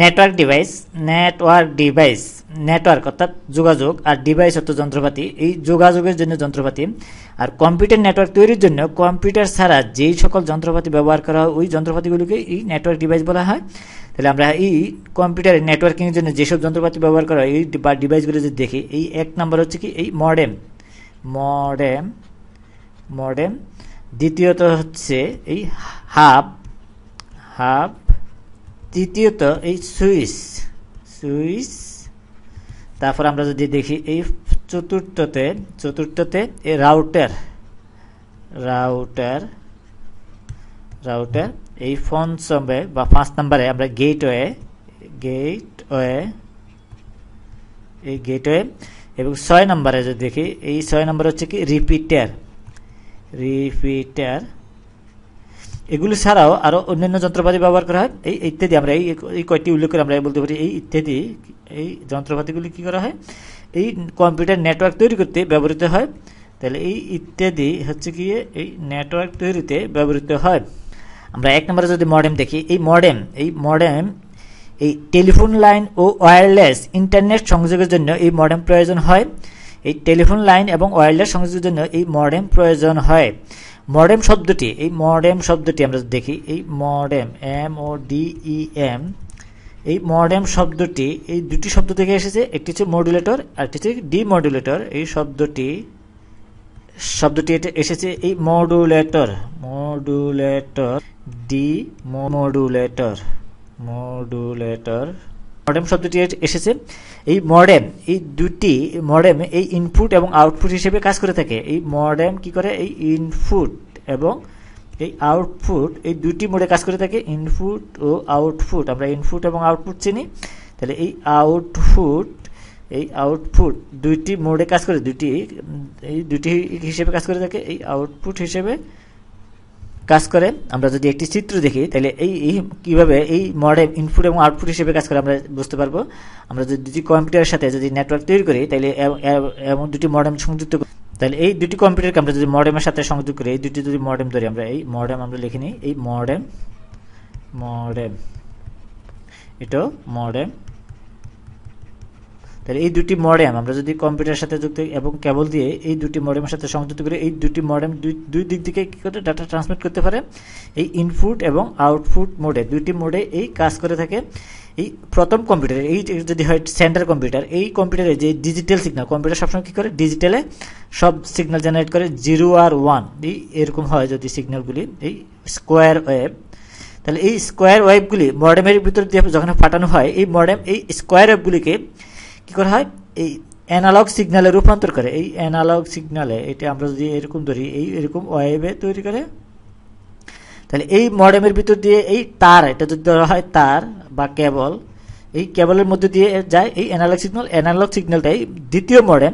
Network device network device network অর্থাৎ যোগাযোগ আর device অর্থ যন্ত্রপাতি। এই যোগাযোগের জন্য যন্ত্রপাতি। আর কম্পিউটার নেটওয়ার্ক তৈরির জন্য কম্পিউটার ছাড়া যেই সকল যন্ত্রপাতি ব্যবহার করা হয়, ওই যন্ত্রপাতিগুলোকে এই নেটওয়ার্ক ডিভাইস বলা হয়। তাহলে আমরা এই কম্পিউটারের নেটওয়ার্কিংয়ের জন্য যেসব যন্ত্রপাতি ব্যবহার করা হয়, এই ডিভাইসগুলো যদি দেখি, এই এক নাম্বার হচ্ছে কি? এই মডেম মডেম মডেম দ্বিতীয়ত হচ্ছে এই হাব হাব তৃতীয়ত এই সুইচ সুইচ, তারপর আমরা যদি দেখি এই চতুর্থতে চতুর্থতে এই রাউটার রাউটার রাউটার, এই ফোন সম্বে বা পাঁচ নম্বরে আমরা গেটওয়ে গেটওয়ে, এই গেটওয়ে এবং ছয় নম্বরে যদি দেখি, এই ছয় নম্বর হচ্ছে কি? রিপিটার রিপিটার এগুলো ছাড়াও আরও অন্যান্য যন্ত্রপাতি ব্যবহার করা হয়। এই ইত্যাদি আমরা এই কয়েকটি উল্লেখ করে আমরা বলতে পারি, এই ইত্যাদি, এই যন্ত্রপাতিগুলি কি করা হয়? এই কম্পিউটার নেটওয়ার্ক তৈরি করতে ব্যবহৃত হয়। তাহলে এই ইত্যাদি হচ্ছে কি, এই নেটওয়ার্ক তৈরিতে ব্যবহৃত হয়। আমরা এক নম্বরে যদি মডেম দেখি, এই মডেম এই মডেম এই টেলিফোন লাইন ও ওয়্যারলেস ইন্টারনেট সংযোগের জন্য এই মডেম প্রয়োজন হয়। এই টেলিফোন লাইন এবং ওয়্যারলেস সংযোগের জন্য এই মডেম প্রয়োজন হয়। মডেম শব্দটি, এই মডেম শব্দটি আমরা দেখি, এই modem, M O D E M, এই মডেম শব্দটি, এই দুটি শব্দ থেকে এসেছে, একটি হচ্ছে মডুলেটর, আর একটি হচ্ছে ডিমডুলেটর। এই শব্দটি শব্দটি এটা এসেছে, এই modulator modulator demodulator. Modulator modem শব্দটি এসেছে এই মডেম এই দুটি মডেম এই ইনপুট এবং আউটপুট হিসেবে কাজ করে থাকে। এই মডেম কি করে? এই ইনপুট এবং এই আউটপুট এই দুটি মোডে কাজ করে থাকে ইনপুট ও আউটপুট আমরা ইনপুট এবং আউটপুট চিনি। তাহলে এই আউটপুট এই আউটপুট দুইটি মোডে কাজ করে, দুটি, এই দুটি হিসেবে কাজ করে থাকে, এই আউটপুট হিসেবে কাজ করে, আমরা যদি একটি চিত্র দেখি, তাহলে এই কীভাবে এই মডেম ইনপুট এবং আউটপুট হিসেবে কাজ করে আমরা বুঝতে পারব। আমরা যদি দুটি কম্পিউটারের সাথে যদি নেটওয়ার্ক তৈরি করি, তাহলে এমন দুটি মডেম সংযুক্ত তাহলে এই দুটি কম্পিউটারকে আমরা যদি মডেমের সাথে সংযোগ করি, এই দুটি যদি মডেম ধরি, আমরা এই মডেম আমরা লিখে নিই, এই মডেম মডেম এটাও মডেম তাহলে এই দুটি মডেম আমরা যদি কম্পিউটারের সাথে যুক্ত এবং কেবল দিয়ে এই দুটি মডেমের সাথে সংযুক্ত করে এই দুটি মডেম দুই দিক থেকে কী করে ডাটা ট্রান্সমিট করতে পারে? এই ইনপুট এবং আউটপুট মোডে দুইটি মোডে এই কাজ করে থাকে। এই প্রথম কম্পিউটার এই যদি হয় সেন্টার কম্পিউটার এই কম্পিউটারে যে ডিজিটাল সিগনাল কম্পিউটার সবসময় কী করে? ডিজিটালে সব সিগন্যাল জেনারেট করে। জিরো আর ওয়ান এই এরকম হয় যদি সিগনালগুলি এই স্কোয়ার ওয়েব তাহলে এই স্কোয়ার ওয়েবগুলি মডেমের ভিতর দিয়ে যখন ফাটানো হয়, এই মডেম এই স্কোয়ার ওয়েবগুলিকে কী করা হয়? এই অ্যানালগ সিগনালে রূপান্তর করে। এই অ্যানালগ সিগনালে এটা আমরা যদি এরকম ধরি, এই এরকম ওয়েবে তৈরি করে, তাহলে এই মডেমের ভিতর দিয়ে এই তার, এটা যদি ধরা হয় তার বা কেবল, এই কেবলের মধ্যে দিয়ে যায় এই অ্যানালগ সিগন্যাল অ্যানালগ সিগন্যালটাই দ্বিতীয় মডেম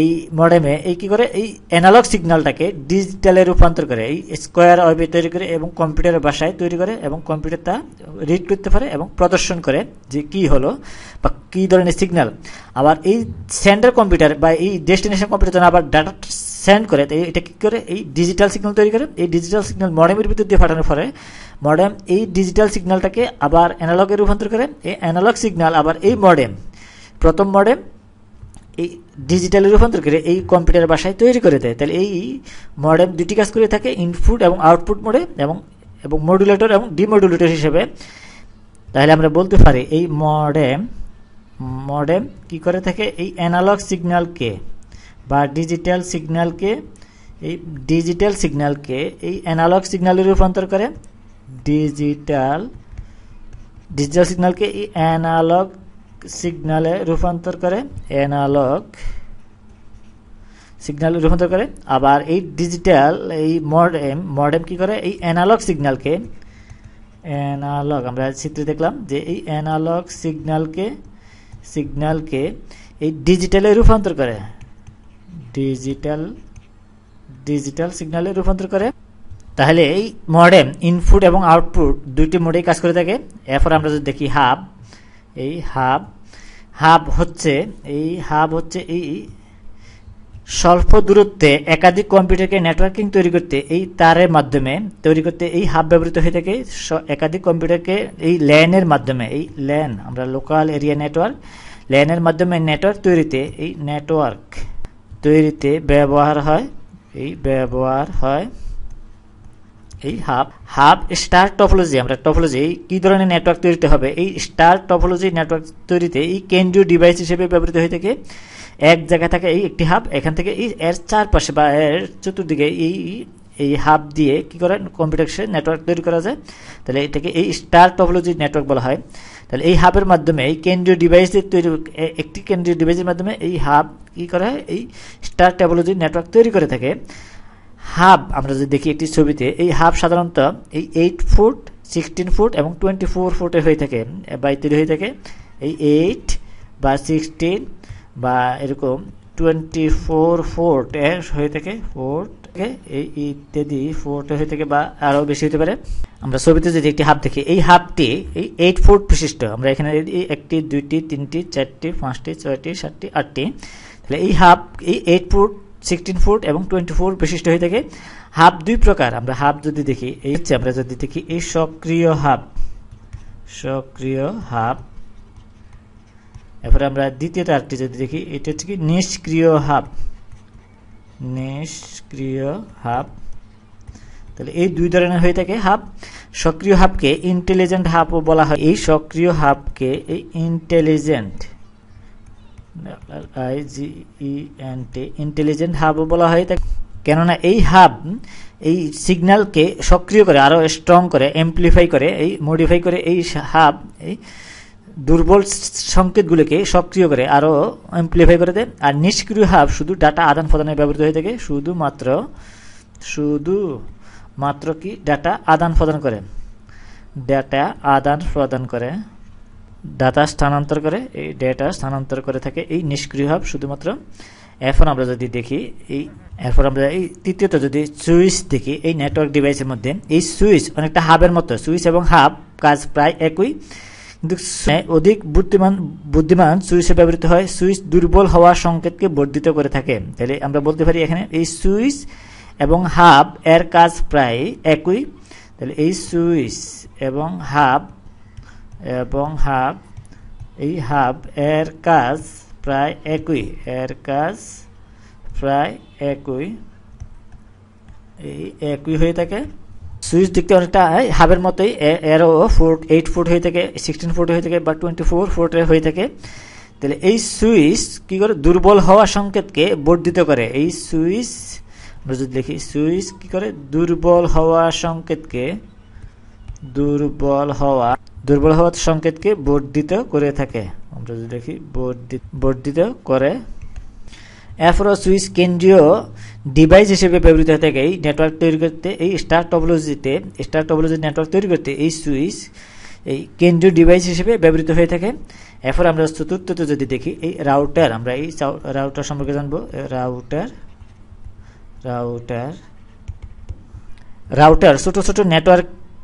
এই মডেমে এই কি করে? এই অ্যানালগ সিগন্যালটাকে ডিজিটালে রূপান্তর করে, এই স্কোয়ার ওয়েবে তৈরি করে এবং কম্পিউটারের বাসায় তৈরি করে এবং কম্পিউটার তা রিড করতে পারে এবং প্রদর্শন করে যে কি হলো বা কী ধরনের সিগন্যাল আবার এই সেন্টার কম্পিউটার বা এই ডেস্টিনেশন কম্পিউটার জন্য আবার ডাটা সেন্ড করে এটা কী করে? এই ডিজিটাল সিগন্যাল তৈরি করে। এই ডিজিটাল সিগন্যাল মডেমের ভিতর দিয়ে পাঠানোর পরে মডেম এই ডিজিটাল সিগন্যালটাকে আবার অ্যানালগে রূপান্তর করে। এই অ্যানালগ সিগন্যাল আবার এই মডেম প্রথম মডেম এই ডিজিটালে রূপান্তর করে এই কম্পিউটার বাসায় তৈরি করে দেয়। তাহলে এই মডেম দুটি কাজ করে থাকে ইনপুট এবং আউটপুট মোডে এবং এবং মডুলেটর এবং ডিমডুলেটর হিসেবে। তাহলে আমরা বলতে পারি এই মডেম মডেম কি করে থাকে? এই অ্যানালগ সিগন্যালকে বা ডিজিটাল সিগন্যালকে এই ডিজিটাল সিগন্যালকে এই অ্যানালগ সিগন্যালে রূপান্তর করে। ডিজিটাল ডিজিটাল সিগন্যালকে এই অ্যানালগ সিগনালে রূপান্তর করে অ্যানালগ সিগন্যাল রূপান্তর করে, আবার এই ডিজিটাল এই মডেম মডেম কি করে? এই অ্যানালগ সিগন্যালকে অ্যানালগ আমরা চিত্রে দেখলাম যে এই অ্যানালগ সিগন্যালকে সিগন্যালকে এই ডিজিটালে রূপান্তর করে। ডিজিটাল ডিজিটাল সিগন্যালে রূপান্তর করে। তাহলে এই মডেম ইনপুট এবং আউটপুট দুইটি মোডেই কাজ করে থাকে। এরপর আমরা যদি দেখি হাব এই হাব হাব হচ্ছে, এই হাব হচ্ছে এই স্বল্প দূরত্বে একাধিক কম্পিউটারকে নেটওয়ার্কিং তৈরি করতে এই তারের মাধ্যমে, তৈরি করতে এই হাব ব্যবহৃত হয়ে থাকে একাধিক কম্পিউটারকে এই ল্যানের মাধ্যমে, এই ল্যান, আমরা লোকাল এরিয়া নেটওয়ার্ক, ল্যানের মাধ্যমে নেটওয়ার্ক তৈরিতে এই নেটওয়ার্ক তৈরিতে ব্যবহার হয়, এই ব্যবহার হয়। এই হাব হাব স্টার টপোলজি আমরা টপোলজি কি ধরনের নেটওয়ার্ক তৈরিতে হবে? এই স্টার টপোলজি নেটওয়ার্ক তৈরিতে এই কেন্দ্রীয় ডিভাইস হিসেবে ব্যবহৃত হয়ে থাকে। এক জায়গায় থাকে এই একটি হাব এখান থেকে এই এর চারপাশে বা এর চতুর্দিকে এই এই হাব দিয়ে কি করে কম্পিউটার নেটওয়ার্ক তৈরি করা যায়। তাহলে এটাকে এই স্টার টপোলজি নেটওয়ার্ক বলা হয়। তাহলে এই হাবের মাধ্যমে এই কেন্দ্রীয় ডিভাইসের তৈরি একটি কেন্দ্রীয় ডিভাইসের মাধ্যমে এই হাব কি করা হয়? এই স্টার টপোলজি নেটওয়ার্ক তৈরি করে থাকে। হাব, আমরা যদি দেখি একটি ছবিতে, এই হাব সাধারণত এই এইট ফুট সিক্সটিন ফুট এবং টোয়েন্টি ফোর ফুটে হয়ে থাকে বা তৈরি হয়ে থাকে। এই এইট বা সিক্সটিন বা এরকম টোয়েন্টি ফোর ফোর্ট হয়ে থাকে ফোর্ট এই ইত্যাদি ফোর্ট হয়ে থাকে বা আরও বেশি হতে পারে। আমরা ছবিতে যদি একটি হাব দেখি, এই হাবটি এই এইট ফুট বিশিষ্ট। আমরা এখানে একটি, দুইটি, তিনটি, চারটি, পাঁচটি, ছয়টি, সাতটি, আটটি, তাহলে এই হাব, এই এইট ফুট সিক্সটিন ফুট এবং টোয়েন্টি ফোর বিশিষ্ট হয়ে থাকে। হাব দুই প্রকার, আমরা হাব যদি দেখি, এই হচ্ছে আমরা যদি দেখি, এই সক্রিয় হাব সক্রিয় হাব। এরপরে আমরা দ্বিতীয় তারটি যদি দেখি, এটা হচ্ছে কি নিষ্ক্রিয় হাব। নিষ্ক্রিয় হাব। তাহলে এই দুই ধরনের হয়ে থাকে হাব। সক্রিয় হাবকে ইন্টেলিজেন্ট হাবও বলা হয়। এই সক্রিয় হাবকে এই intelligent I G E N T intelligent হাবও বলা হয় কেননা এই হাব এই সিগন্যালকে সক্রিয় করে আরও স্ট্রং করে এমপ্লিফাই করে, এই মডিফাই করে এই হাব এই দুর্বল সংকেতগুলিকে সক্রিয় করে আরও এমপ্লিফাই করে দেয়। আর নিষ্ক্রিয় হাব শুধু ডাটা আদান প্রদানে ব্যবহৃত হয়ে থাকে, শুধুমাত্র শুধু মাত্র কি? ডাটা আদান প্রদান করে। ডাটা আদান প্রদান করে। ডাটা স্থানান্তর করে, এই ডেটা স্থানান্তর করে থাকে এই নিষ্ক্রিয় হাব শুধুমাত্র। এখন আমরা যদি দেখি, এই এরপর আমরা এই তৃতীয়ত যদি সুইচ দেখি, এই নেটওয়ার্ক ডিভাইসের মধ্যে, এই সুইচ অনেকটা হাবের মতো সুইচ এবং হাব কাজ প্রায় একই। কিন্তু অধিক বুদ্ধিমান বুদ্ধিমান সুইচে ব্যবহৃত হয় সুইচ দুর্বল হওয়া সংকেতকে বর্ধিত করে থাকে। তাহলে আমরা বলতে পারি এখানে এই সুইচ এবং হাব এর কাজ প্রায় একই। তাহলে এই সুইচ এবং হাব এবং হাব, এই হাব এর কাজ প্রায় একই, এর কাজ প্রায় একই, এই একই হয়ে থাকে। সুইচ দেখতে অনেকটা হাবের মতোই এরও ফুট এইট ফুট হয়ে থাকে সিক্সটিন ফুট হয়ে থাকে বা টোয়েন্টি ফোর ফুটের হয়ে থাকে। তাহলে এই সুইচ কি করে? দুর্বল হওয়া সংকেতকে বর্ধিত করে। এই সুইচ, আমরা যদি দেখি সুইচ কি করে? দুর্বল হওয়া সংকেতকে দুর্বল হওয়া দুর্বল হওয়ার সংকেতকে বর্ধিত করে থাকে। আমরা যদি দেখি, বর্ধিত করে। এরপর সুইচ কেন্দ্রীয় ডিভাইস হিসেবে ব্যবহৃত হয়ে থাকে। এই নেটওয়ার্ক তৈরি করতে, এই স্টার টপোলজিতে স্টার টপোলজি নেটওয়ার্ক তৈরি করতে এই সুইচ এই কেন্দ্রীয় ডিভাইস হিসেবে ব্যবহৃত হয়ে থাকে। এরপর আমরা চতুর্থত যদি দেখি, এই রাউটার আমরা এই রাউটার সম্পর্কে জানব। রাউটার রাউটার রাউটার ছোট ছোট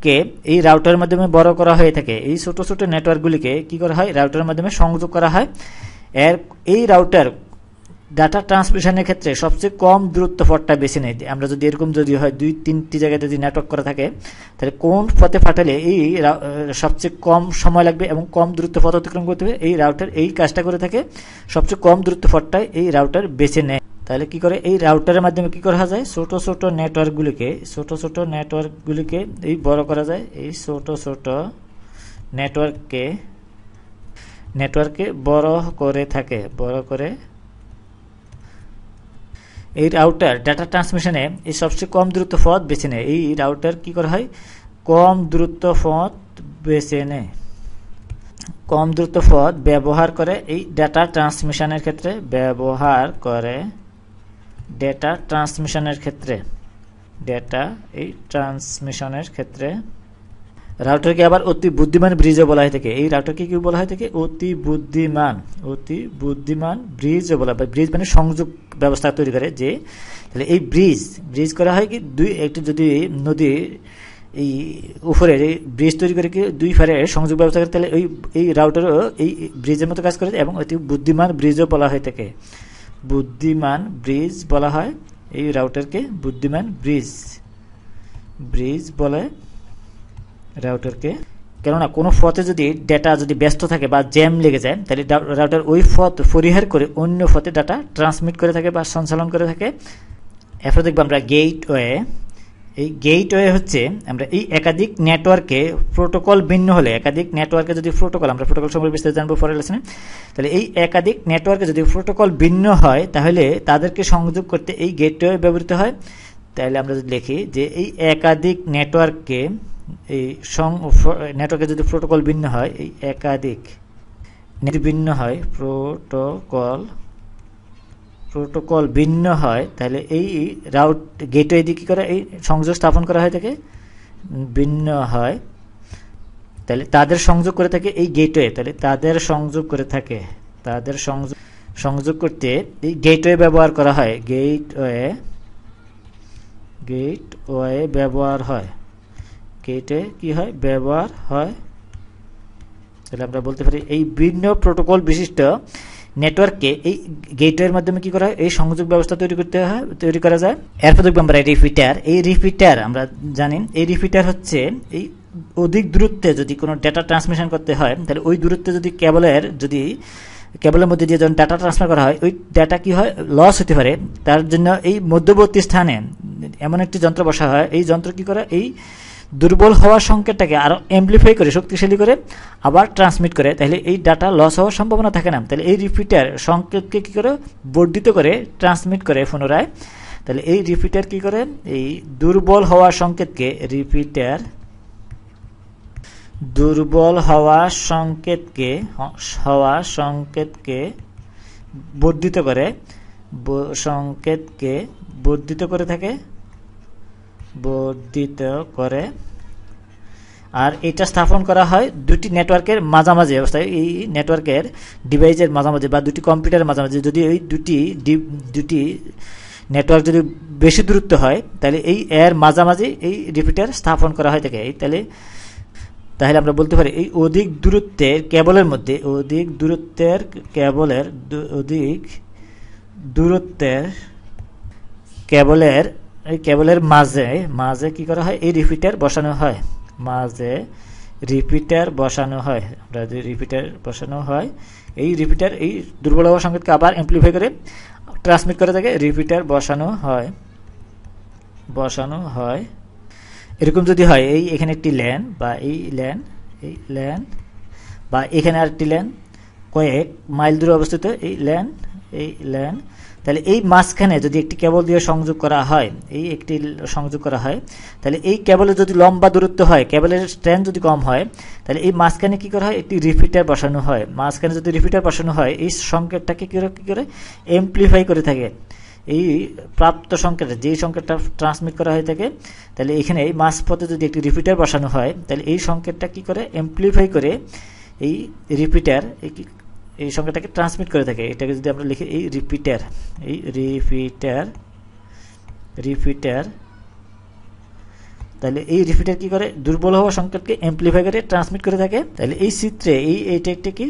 নেটওয়ার্ককে এই রাউটারের মাধ্যমে বড় করা হয়ে থাকে। এই ছোট ছোট নেটওয়ার্কগুলিকে কি করা হয়? রাউটারের মাধ্যমে সংযোগ করা হয়। এর এই রাউটার ডাটা ট্রান্সমিশনের ক্ষেত্রে সবচেয়ে কম দূরত্ব পথটা বেছে নেয়। আমরা যদি এরকম যদি হয়, দুই, তিনটি জায়গায় যদি নেটওয়ার্ক করা থাকে, তাহলে কোন পথে ফাটালে এই সবচেয়ে কম সময় লাগবে এবং কম দূরত্ব পথ অতিক্রম করতে হবে? এই রাউটার এই কাজটা করে থাকে। সবচেয়ে কম দূরত্ব পথটাই এই রাউটার বেছে নেয়। তাহলে কি করে? এই রাউটারের মাধ্যমে কি করা যায়? ছোট ছোট নেটওয়ার্কগুলিকে ছোট ছোট নেটওয়ার্কগুলিকে এই বড় করা যায়। এই ছোট ছোট নেটওয়ার্ককে নেটওয়ার্কে বড় করে থাকে, বড় করে। এই রাউটার ডাটা ট্রান্সমিশনে এই সবচেয়ে কম দূরত্ব পথ বেছে নেয়। এই রাউটার কি করা হয়? কম দূরত্ব পথ বেছে নেয়। কম দ্রুত পথ ব্যবহার করে এই ডেটা ট্রান্সমিশনের ক্ষেত্রে ব্যবহার করে। ডেটা ট্রান্সমিশনের ক্ষেত্রে ডেটা এই ট্রান্সমিশনের ক্ষেত্রে রাউটারকে আবার অতি বুদ্ধিমান ব্রিজও বলা হয় থাকে। এই রাউটারকে কি বলা হয় থাকে? অতি বুদ্ধিমান অতি বুদ্ধিমান ব্রিজও বলা হয় ব্রিজ মানে সংযোগ ব্যবস্থা তৈরি করে যে, তাহলে এই ব্রিজ ব্রিজ করা হয় কি? দুই, একটি যদি নদী এই উপরে এই ব্রিজ তৈরি করে কি? দুই ফারে সংযোগ ব্যবস্থা করে, তাহলে ওই, এই রাউটারও এই ব্রিজের মতো কাজ করে, এবং অতি বুদ্ধিমান ব্রিজও বলা হয়ে থাকে। বুদ্ধিমান ব্রিজ বলা হয়। এই রাউটারকে বুদ্ধিমান ব্রিজ। ব্রিজ বলে রাউটারকে কেননা কোনো পথে যদি ডেটা যদি ব্যস্ত থাকে বা জ্যাম লেগে যায়, তাহলে রাউটার ওই পথ পরিহার করে অন্য পথে ডাটা ট্রান্সমিট করে থাকে বা সঞ্চালন করে থাকে। এরপর দেখব আমরা গেটওয়ে এই গেটওয়ে হচ্ছে আমরা এই একাধিক নেটওয়ার্কে প্রোটোকল ভিন্ন হলে, একাধিক নেটওয়ার্কে যদি প্রোটোকল আমরা প্রোটোকল সম্পর্কে বিস্তারিত জানব পরের লেসনে তাহলে এই একাধিক নেটওয়ার্কে যদি প্রোটোকল ভিন্ন হয়, তাহলে তাদেরকে সংযোগ করতে এই গেটওয়ে ব্যবহৃত হয়। তাহলে আমরা যদি লিখি যে এই একাধিক নেটওয়ার্ককে এই সং নেটওয়ার্কে যদি প্রোটোকল ভিন্ন হয়, এই একাধিক ভিন্ন হয় প্রোটোকল প্রোটোকল ভিন্ন হয়, তাহলে এই রাউট গেটওয়ে দিয়ে কী করে, এই সংযোগ স্থাপন করা হয় থাকে ভিন্ন হয়। তাহলে তাদের সংযোগ করে থাকে এই গেটওয়ে তাহলে তাদের সংযোগ করে থাকে, তাদের সংযোগ সংযোগ করতে এই গেটওয়ে ব্যবহার করা হয়। গেটওয়ে গেটওয়ে ব্যবহার হয়। গেটে কি হয়? ব্যবহার হয়। তাহলে আমরা বলতে পারি এই ভিন্ন প্রোটোকল বিশিষ্ট নেটওয়ার্ককে এই গেটওয়ের মাধ্যমে কি করা হয়? এই সংযোগ ব্যবস্থা তৈরি করতে হয়, তৈরি করা যায়। এরপর দেখব আমরা রিপিটার, এই রিপিটার আমরা জানি, এই রিপিটার হচ্ছে এই অধিক দূরত্বে যদি কোনো ডেটা ট্রান্সমিশন করতে হয়, তাহলে ওই দূরত্বে যদি কেবলের যদি কেবলের মধ্যে দিয়ে যখন ডাটা ট্রান্সফার করা হয়, ওই ডাটা কি হয়? লস হতে পারে। তার জন্য এই মধ্যবর্তী স্থানে এমন একটি যন্ত্র বসা হয়। এই যন্ত্র কি করে? এই দুর্বল হওয়ার সংকেতটাকে আরও এমপ্লিফাই করে, শক্তিশালী করে, আবার ট্রান্সমিট করে, তাহলে এই ডাটা লস হওয়ার সম্ভাবনা থাকে না। তাহলে এই রিপিটার সংকেতকে কী করে? বর্ধিত করে ট্রান্সমিট করে পুনরায়। তাহলে এই রিপিটার কি করে? এই দুর্বল হওয়ার সংকেতকে রিপিটার দুর্বল হওয়া সংকেতকে হওয়া সংকেতকে বর্ধিত করে সংকেতকে বর্ধিত করে থাকে। বর্ধিত করে। আর এটা স্থাপন করা হয় দুটি নেটওয়ার্কের মাঝামাঝি অবস্থায়। এই নেটওয়ার্কের ডিভাইসের মাঝামাঝি বা দুটি কম্পিউটারের মাঝামাঝি। যদি এই দুটি দুটি নেটওয়ার্ক যদি বেশি দূরত্ব হয়, তাহলে এই এর মাঝামাঝি এই রিপিটার স্থাপন করা হয় থাকে এই তাহলে তাহলে আমরা বলতে পারি এই অধিক দূরত্বের কেবলের মধ্যে, অধিক দূরত্বের কেবলের অধিক দূরত্বের কেবলের এই কেবলের মাঝে মাঝে কি করা হয়? এই রিপিটার বসানো হয়। মাঝে রিপিটার বসানো হয়। আমরা যে রিপিটার বসানো হয়, এই রিপিটার এই দুর্বল হওয়া সংকেতকে আবার এমপ্লিফাই করে ট্রান্সমিট করে থাকে। রিপিটার বসানো হয় বসানো হয়। এরকম যদি হয়, এই এখানে একটি ল্যান বা এই ল্যান এই ল্যান বা এখানে আরেকটি ল্যান কয়েক মাইল দূরে অবস্থিত, এই ল্যান এই ল্যান তাহলে এই মাঝখানে যদি একটি কেবল দিয়ে সংযোগ করা হয়, এই একটি সংযোগ করা হয়, তাহলে এই কেবলের যদি লম্বা দূরত্ব হয়, কেবলের স্ট্রেন্থ যদি কম হয়, তাহলে এই মাঝখানে কি করা হয়? একটি রিপিটার বসানো হয়। মাঝখানে যদি রিপিটার বসানো হয়, এই সংকেতটাকে কী কী করে? এমপ্লিফাই করে থাকে। এই প্রাপ্ত সংকেত যেই সংকেতটা ট্রান্সমিট করা হয়ে থাকে, তাহলে এখানে এই মাঝপথে যদি একটি রিপিটার বসানো হয়, তাহলে এই সংকেতটা কি করে? এমপ্লিফাই করে এই রিপিটার এই সংখ্যাটাকে ট্রান্সমিট করে থাকে। এটাকে যদি আমরা লিখি, এই রিপিটার এই রিপিটার রিপিটার তাহলে এই রিপিটার কি করে? দুর্বল হওয়া সংকেতকে এমপ্লিফাই করে ট্রান্সমিট করে থাকে। তাহলে এই চিত্রে, এই, এইটা একটা কি?